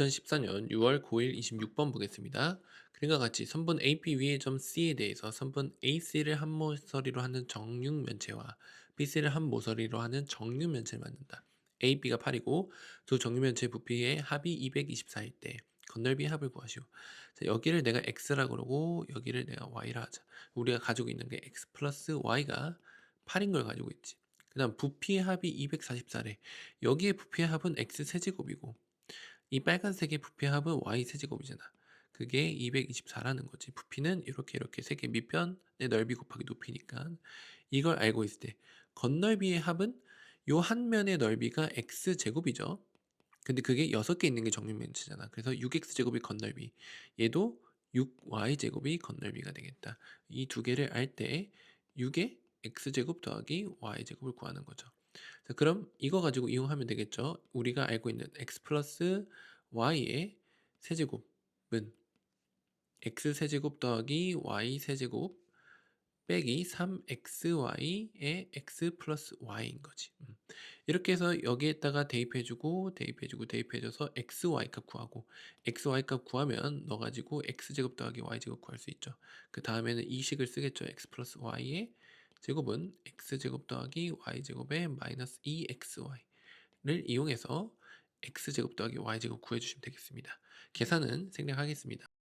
2014년 6월 9일 26번 보겠습니다. 그림과 같이 선분 AP 위의 점 C에 대해서 선분 AC를 한 모서리로 하는 정육면체와 BC를 한 모서리로 하는 정육면체를 만든다. AB가 8이고 두 정육면체 부피의 합이 224일 때 건널비의 합을 구하시오. 자, 여기를 내가 x라고 그러고 여기를 내가 y라 하자. 우리가 가지고 있는 게 x 플러스 y가 8인 걸 가지고 있지. 그 다음 부피의 합이 244래. 여기에 부피의 합은 x 세제곱이고 이 빨간색의 부피의 합은 y 세제곱이잖아. 그게 224라는 거지. 부피는 이렇게 이렇게 세개 밑변의 넓이 곱하기 높이니까 이걸 알고 있을 때 건널비의 합은 요 한 면의 넓이가 x 제곱이죠. 근데 그게 6개 있는 게 정육면체잖아. 그래서 6x 제곱이 건널비. 얘도 6y 제곱이 건널비가 되겠다. 이 두 개를 알 때 6의 x 제곱 더하기 y 제곱을 구하는 거죠. 자, 그럼 이거 가지고 이용하면 되겠죠. 우리가 알고 있는 x 플러스 y의 세제곱은 x 세제곱 더하기 y 세제곱 빼기 3xy의 x 플러스 y인 거지. 음. 이렇게 해서 여기에다가 대입해주고 대입해주고 대입해줘서 xy 값 구하고 xy 값 구하면 넣어 가지고 x제곱 더하기 y제곱 구할 수 있죠. 그 다음에는 이 식을 쓰겠죠. x 플러스 y의 제곱은 x제곱 더하기 y제곱의 마이너스 2xy를 이용해서 x제곱 더하기 y제곱 구해주시면 되겠습니다. 계산은 생략하겠습니다.